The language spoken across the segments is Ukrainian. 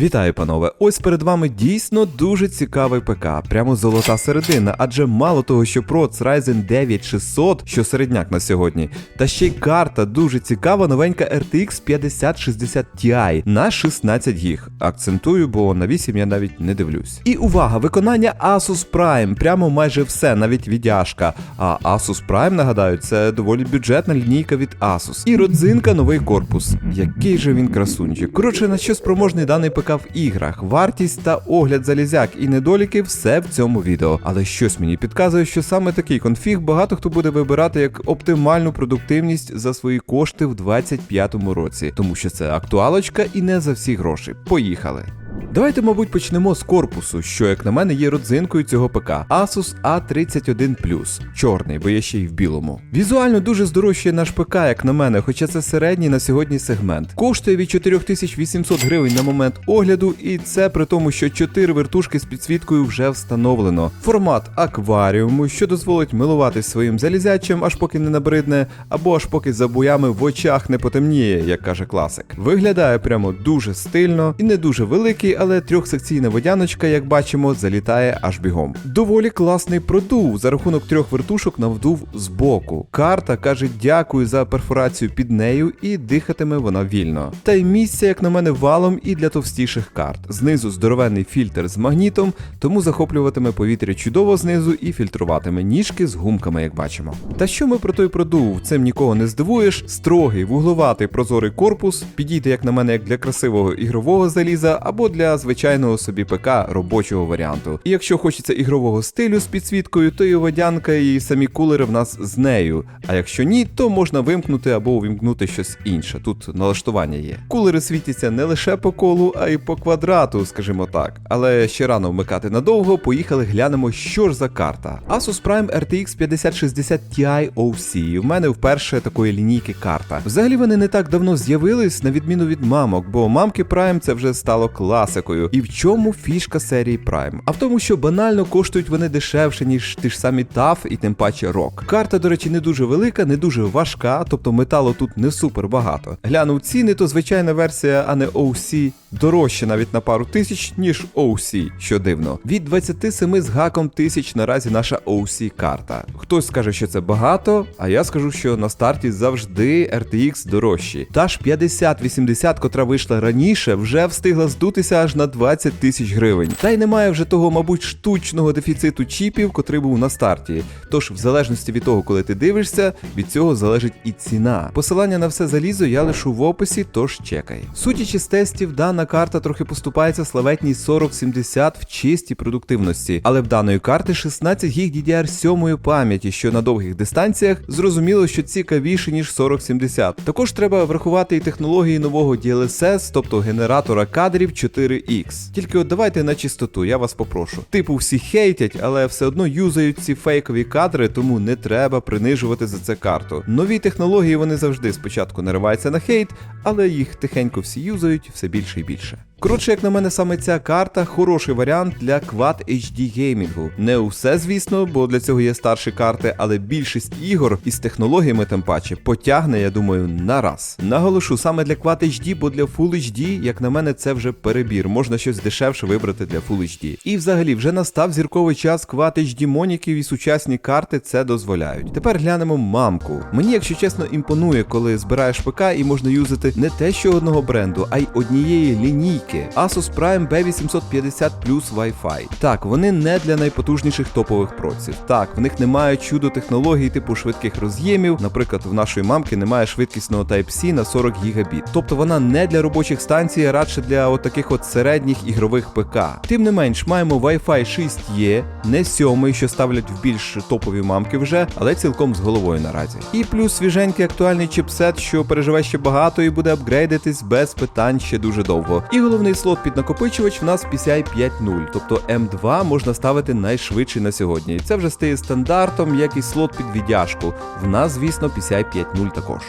Вітаю, панове! Ось перед вами дійсно дуже цікавий ПК, прямо золота середина, адже мало того, що проц Ryzen 9 600, що середняк на сьогодні, та ще й карта дуже цікава, новенька RTX 5060 Ti на 16 гіг. Акцентую, бо на 8 я навіть не дивлюсь. І увага, виконання Asus Prime, прямо майже все, навіть віддяжка. А Asus Prime, нагадаю, це доволі бюджетна лінійка від Asus. І родзинка новий корпус. Який же він красунчик. Коротше, на що спроможний даний ПК в іграх, вартість та огляд залізяк і недоліки все в цьому відео. Але щось мені підказує, що саме такий конфіг багато хто буде вибирати як оптимальну продуктивність за свої кошти в 2025 році, тому що це актуалочка і не за всі гроші. Поїхали. Давайте, мабуть, почнемо з корпусу, що, як на мене, є родзинкою цього ПК Asus A31 чорний, бо є ще й в білому. Візуально дуже здорожчає наш ПК, як на мене, хоча це середній на сьогодні сегмент. Коштує від 4800 гривень на момент огляду, і це при тому, що 4 вертушки з підсвіткою вже встановлено. Формат акваріуму, що дозволить милуватись своїм залізячим, аж поки не набридне, або аж поки за боями в очах не потемніє, як каже класик. Виглядає прямо дуже стильно і не дуже великий, але трьохсекційна водяночка, як бачимо, залітає аж бігом. Доволі класний продув за рахунок трьох вертушок навдув збоку. Карта каже дякую за перфорацію під нею і дихатиме вона вільно. Та й місця, як на мене, валом і для товстіших карт. Знизу здоровенний фільтр з магнітом, тому захоплюватиме повітря чудово знизу і фільтруватиме ніжки з гумками, як бачимо. Та що ми про той продув? Цим нікого не здивуєш. Строгий, вугловатий прозорий корпус підійде, як на мене, як для красивого ігрового заліза або для звичайного собі ПК робочого варіанту. І якщо хочеться ігрового стилю з підсвіткою, то і водянка, і самі кулери в нас з нею. А якщо ні, то можна вимкнути або увімкнути щось інше. Тут налаштування є. Кулери світяться не лише по колу, а й по квадрату, скажімо так. Але ще рано вмикати надовго, поїхали глянемо, що ж за карта. Asus Prime RTX 5060 Ti OC. В мене вперше такої лінійки карта. Взагалі вони не так давно з'явились, на відміну від мамок, бо мамки Prime це вже стало класикою. І в чому фішка серії Prime? А в тому, що банально коштують вони дешевше, ніж ті ж самі TAF і тим паче ROG. Карта, до речі, не дуже велика, не дуже важка, тобто металу тут не супер багато. Глянув ціни, то звичайна версія, а не OC, дорожче навіть на пару тисяч, ніж OC, що дивно. Від 27 з гаком тисяч наразі наша OC карта. Хтось скаже, що це багато, а я скажу, що на старті завжди RTX дорожчі. Та ж 5080, котра вийшла раніше, вже встигла здутися аж на 20 тисяч гривень. Та й немає вже того, мабуть, штучного дефіциту чіпів, котрий був на старті. Тож, в залежності від того, коли ти дивишся, від цього залежить і ціна. Посилання на все залізо я лишу в описі, тож чекай. Судячи з тестів, дана карта трохи поступається славетній 4070 в чистій продуктивності, але в даної карти 16 гіг DDR7 пам'яті, що на довгих дистанціях зрозуміло, що цікавіше, ніж 4070. Також треба врахувати і технології нового DLSS, тобто генератора кадрів 4X. Тільки от давайте на чистоту, я вас попрошу. Типу всі хейтять, але все одно юзають ці фейкові кадри, тому не треба принижувати за це карту. Нові технології вони завжди спочатку нариваються на хейт, але їх тихенько всі юзають все більше і більше. Коротше, як на мене, саме ця карта хороший варіант для Quad HD геймінгу. Не усе, звісно, бо для цього є старші карти, але більшість ігор із технологіями тим паче потягне, я думаю, на раз. Наголошу саме для Quad HD, бо для Full HD, як на мене, це вже перебір. Можна щось дешевше вибрати для Full HD. І взагалі вже настав зірковий час Quad HD моніків і сучасні карти це дозволяють. Тепер глянемо мамку. Мені, якщо чесно, імпонує, коли збираєш ПК і можна юзати не те, що одного бренду, а й однієї лінійки. Asus Prime B850 Plus Wi-Fi. Так, вони не для найпотужніших топових проців. Так, в них немає чудо технологій типу швидких роз'ємів. Наприклад, в нашої мамки немає швидкісного Type-C на 40 гігабіт. Тобто вона не для робочих станцій, а радше для отаких от середніх ігрових ПК. Тим не менш, маємо Wi-Fi 6E, не 7, що ставлять в більш топові мамки вже, але цілком з головою наразі. І плюс свіженький актуальний чіпсет, що переживе ще багато і буде апгрейдитись без питань ще дуже довго. І головний слот під накопичувач в нас PCI 5.0, тобто M2 можна ставити найшвидший на сьогодні. Це вже стає стандартом, як і слот під віддяжку. В нас, звісно, PCI 5.0 також.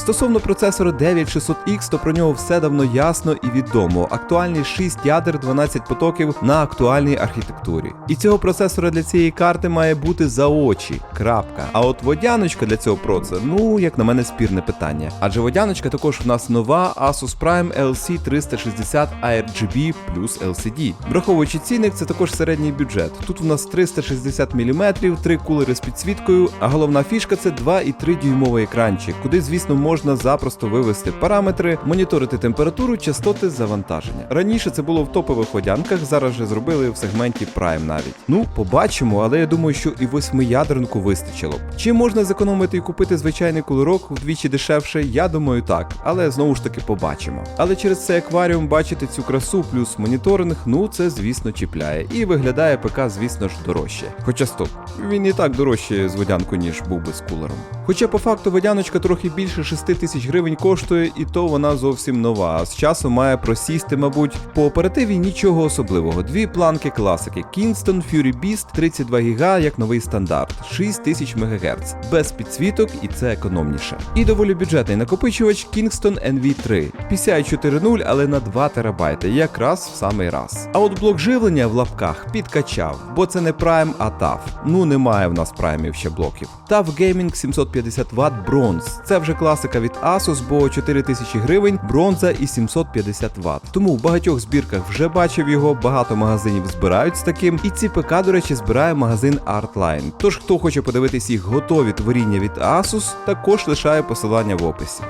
Стосовно процесора 9600X, то про нього все давно ясно і відомо. Актуальні 6 ядер, 12 потоків на актуальній архітектурі. І цього процесора для цієї карти має бути за очі. Крапка. А от водяночка для цього проца, ну як на мене, спірне питання. Адже водяночка також в нас нова Asus Prime LC 360 ARGB плюс LCD. Враховуючи цінник, це також середній бюджет. Тут у нас 360 мм, три кулери з підсвіткою, а головна фішка це 2,3 дюймовий екранчик, куди, звісно, можна запросто вивести параметри, моніторити температуру, частоти завантаження. Раніше це було в топових водянках, зараз же зробили в сегменті Prime навіть. Ну, побачимо, але я думаю, що і восьмиядернку вистачило б. Чи можна зекономити і купити звичайний кулерок вдвічі дешевше? Я думаю, так, але знову ж таки побачимо. Але через цей акваріум бачити цю красу плюс моніторинг, ну це звісно чіпляє. І виглядає ПК, звісно ж, дорожче. Хоча стоп, він і так дорожче з водянкою, ніж був би з кулером. Хоча по факту водяночка трохи більше 6 тисяч гривень коштує, і то вона зовсім нова. А з часу має просісти, мабуть. По оперативі нічого особливого. Дві планки класики: Kingston Fury Beast 32 ГБ як новий стандарт, 6000 МГц, без підсвіток і це економніше. І доволі бюджетний накопичувач Kingston NV3. PCI 4.0, але на 2 ТБ, якраз в самий раз. А от блок живлення в лапках підкачав, бо це не Prime, а TAF. Ну немає в нас праймів ще блоків. TAF Gaming 750 Вт Bronze. Це вже класика від Asus, бо 4000 гривень, бронза і 750 Вт. Тому в багатьох збірках вже бачив його, багато магазинів збирають з таким. І ці ПК, до речі, збирає магазин Artline. Тож, хто хоче подивитись їх готові творіння від Asus, також лишаю посилання в описі.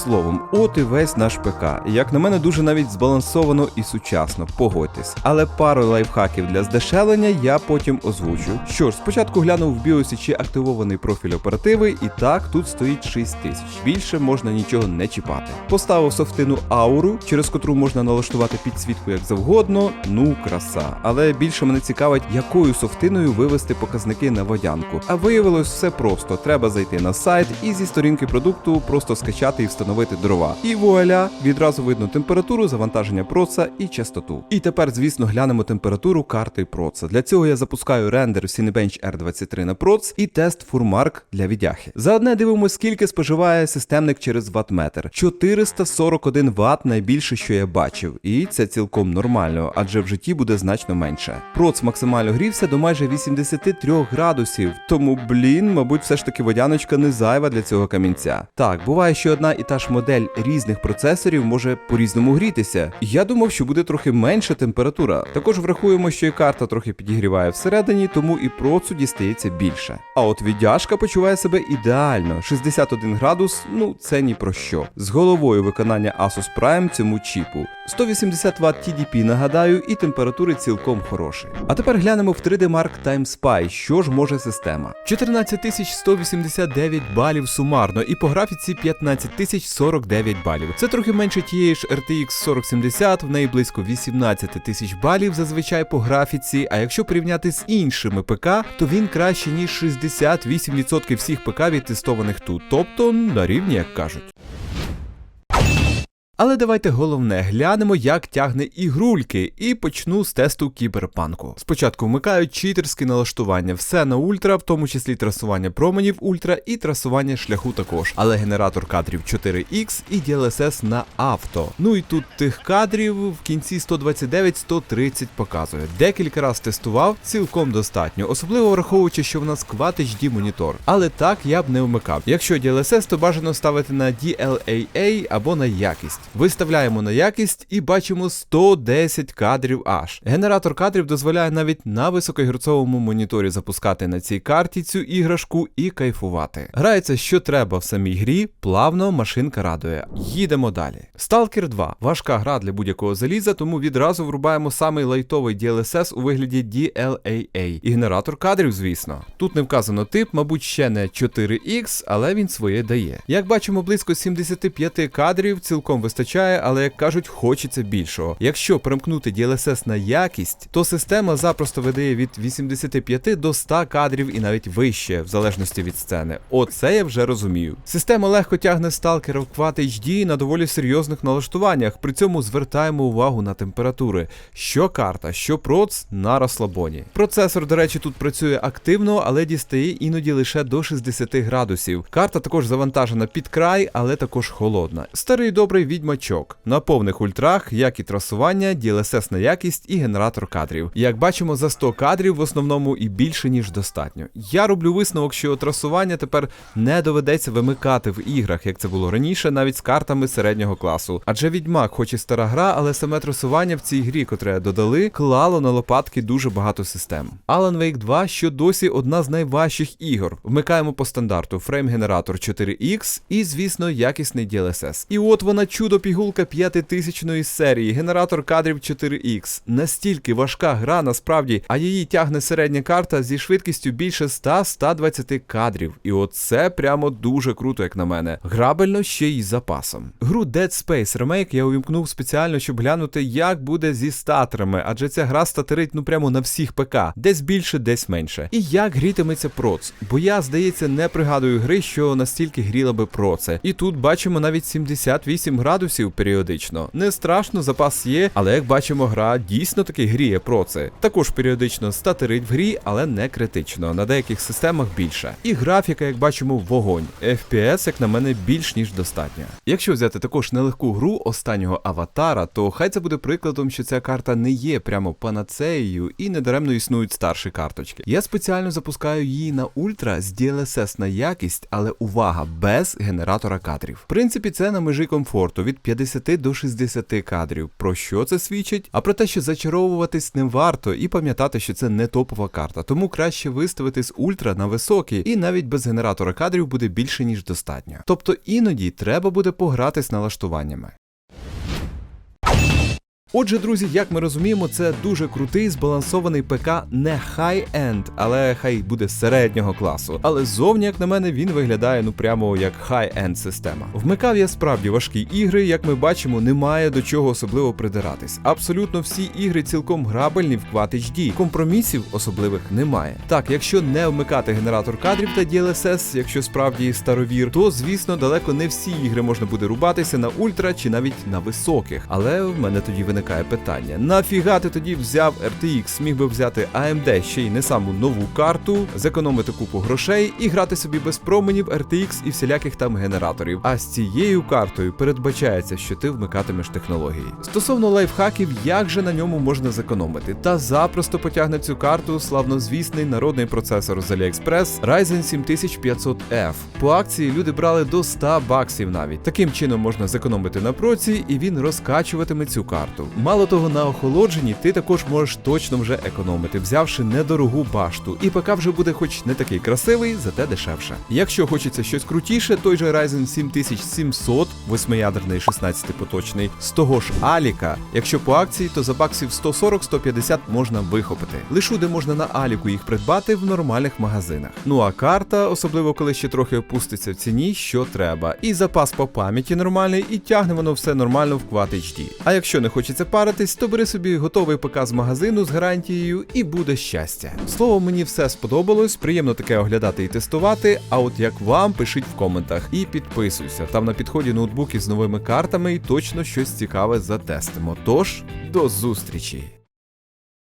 Словом, от і весь наш ПК. Як на мене, дуже навіть збалансовано і сучасно, погодьтесь. Але пару лайфхаків для здешевлення я потім озвучу. Що ж, спочатку глянув в біосі, чи активований профіль оперативи, і так, тут стоїть 6 тисяч. Більше можна нічого не чіпати. Поставив софтину ауру, через котру можна налаштувати підсвітку як завгодно. Ну, краса. Але більше мене цікавить, якою софтиною вивести показники на водянку. А виявилось все просто: треба зайти на сайт і зі сторінки продукту просто скачати і встановити дрова. І вуаля, відразу видно температуру, завантаження проца і частоту. І тепер, звісно, глянемо температуру карти проца. Для цього я запускаю рендер Cinebench R23 на проц і тест Furmark для відяхи. Заодне дивимося, скільки споживає системник через ваттметр. 441 Вт найбільше, що я бачив, і це цілком нормально, адже в житті буде значно менше. Проц максимально грівся до майже 83 градусів, тому, блін, мабуть, все ж таки водяночка не зайва для цього камінця. Так, буває, що одна і та модель різних процесорів може по-різному грітися. Я думав, що буде трохи менша температура. Також врахуємо, що і карта трохи підігріває всередині, тому і процу дістається більше. А от віддяжка почуває себе ідеально. 61 градус, ну це ні про що. З головою виконання Asus Prime цьому чіпу. 180 Вт TDP, нагадаю, і температури цілком хороші. А тепер глянемо в 3D Mark Time Spy, що ж може система. 14189 балів сумарно, і по графіці 15049 балів. Це трохи менше тієї ж RTX 4070, в неї близько 18 тисяч балів зазвичай по графіці. А якщо порівняти з іншими ПК, то він краще ніж 68% всіх ПК відтестованих тут, тобто на рівні, як кажуть. Але давайте головне глянемо, як тягне ігрульки, і почну з тесту кіберпанку. Спочатку вмикають читерське налаштування, все на ультра, в тому числі трасування променів ультра і трасування шляху також. Але генератор кадрів 4X і DLSS на авто. Ну і тут тих кадрів в кінці 129-130 показує. Декілька раз тестував, цілком достатньо, особливо враховуючи, що в нас Quad HD монітор. Але так я б не вмикав. Якщо DLSS, то бажано ставити на DLAA або на якість. Виставляємо на якість і бачимо 110 кадрів аж. Генератор кадрів дозволяє навіть на високогерцовому моніторі запускати на цій карті цю іграшку і кайфувати. Грається, що треба в самій грі, плавно машинка радує. Їдемо далі. Stalker 2 важка гра для будь-якого заліза, тому відразу врубаємо самий лайтовий DLSS у вигляді DLAA. І генератор кадрів, звісно. Тут не вказано тип, мабуть, ще не 4X, але він своє дає. Як бачимо, близько 75 кадрів цілком вистачає вистачає, але як кажуть, хочеться більшого. Якщо перемкнути DLSS на якість, то система запросто видає від 85 до 100 кадрів і навіть вище, в залежності від сцени. Оце я вже розумію. Система легко тягне сталкера в Quad HD на доволі серйозних налаштуваннях. При цьому звертаємо увагу на температури. Що карта, що проц на розслабоні. Процесор, до речі, тут працює активно, але дістає іноді лише до 60 градусів. Карта також завантажена під край, але також холодна. Старий добрий відьмачок. На повних ультрах, як і трасування, DLSS на якість і генератор кадрів. Як бачимо, за 100 кадрів в основному і більше, ніж достатньо. Я роблю висновок, що трасування тепер не доведеться вимикати в іграх, як це було раніше, навіть з картами середнього класу. Адже відьмак, хоч і стара гра, але саме трасування в цій грі, котре додали, клало на лопатки дуже багато систем. Alan Wake 2, що досі одна з найважчих ігор. Вмикаємо по стандарту фрейм-генератор 4X і, звісно, якісний DLSS. І от вона чудо-пігулка 5000 серії, генератор кадрів 4X. Настільки важка гра насправді, а її тягне середня карта зі швидкістю більше 100-120 кадрів. І оце прямо дуже круто, як на мене. Грабельно ще й запасом. Гру Dead Space Remake я увімкнув спеціально, щоб глянути, як буде зі статерами, адже ця гра статерить ну прямо на всіх ПК, десь більше, десь менше. І як грітиметься проц. Бо я, здається, не пригадую гри, що настільки гріла би проце. І тут бачимо навіть 78 градусів періодично. Не страшно, запас є, але як бачимо, гра дійсно таки гріє проце. Також періодично статерить в грі, але не критично. На деяких системах більше. І графіка, як бачимо, вогонь. FPS, як на мене, більш ніж достатньо. Якщо взяти також нелегку гру останнього аватара, то хай це буде прикладом, що ця карта не є прямо панацеєю і недаремно існують старші карточки. Я спеціально запускаю її на ультра з DLSS на якість, але увага, без генератора кадрів. В принципі, це на межі комфорту від 50 до 60 кадрів. Про що це свідчить? А про те, що зачаровуватись не варто, і пам'ятати, що це не топова карта, тому краще виставити з ультра на високий, і навіть без генератора кадрів буде більше ніж достатньо. Тобто іноді треба буде пограти з налаштуваннями. Отже, друзі, як ми розуміємо, це дуже крутий збалансований ПК не хай-енд, але хай буде середнього класу. Але зовні, як на мене, він виглядає ну прямо як хай-енд система. Вмикав я справді важкі ігри, як ми бачимо, немає до чого особливо придиратись. Абсолютно всі ігри цілком грабельні в Quad HD. Компромісів особливих немає. Так, якщо не вмикати генератор кадрів та DLSS, якщо справді старовір, то звісно далеко не всі ігри можна буде рубатися на ультра чи навіть на високих. Але в мене тоді виникає виникає питання: нафіга ти тоді взяв RTX, міг би взяти AMD ще й не саму нову карту, зекономити купу грошей і грати собі без променів RTX і всіляких там генераторів. А з цією картою передбачається, що ти вмикатимеш технології. Стосовно лайфхаків, як же на ньому можна зекономити? Та запросто потягне цю карту славнозвісний народний процесор з AliExpress Ryzen 7500F. По акції люди брали до 100 баксів навіть. Таким чином можна зекономити на проці, і він розкачуватиме цю карту. Мало того, на охолодженні ти також можеш точно вже економити, взявши недорогу башту, і ПК вже буде хоч не такий красивий, зате дешевше. Якщо хочеться щось крутіше, той же Ryzen 7700, восьмиядерний 16-поточний, з того ж Аліка, якщо по акції, то за баксів 140-150 можна вихопити. Лишу, де можна на Аліку їх придбати в нормальних магазинах. Ну а карта, особливо коли ще трохи опуститься в ціні, що треба. І запас по пам'яті нормальний, і тягне воно все нормально в Quad HD. А якщо не хочеться паритись, то бери собі готовий ПК з магазину з гарантією і буде щастя. Слово, мені все сподобалось, приємно таке оглядати і тестувати. А от як вам, пишіть в коментах і підписуйся. Там на підході ноутбуки з новими картами і точно щось цікаве затестимо. Тож, до зустрічі!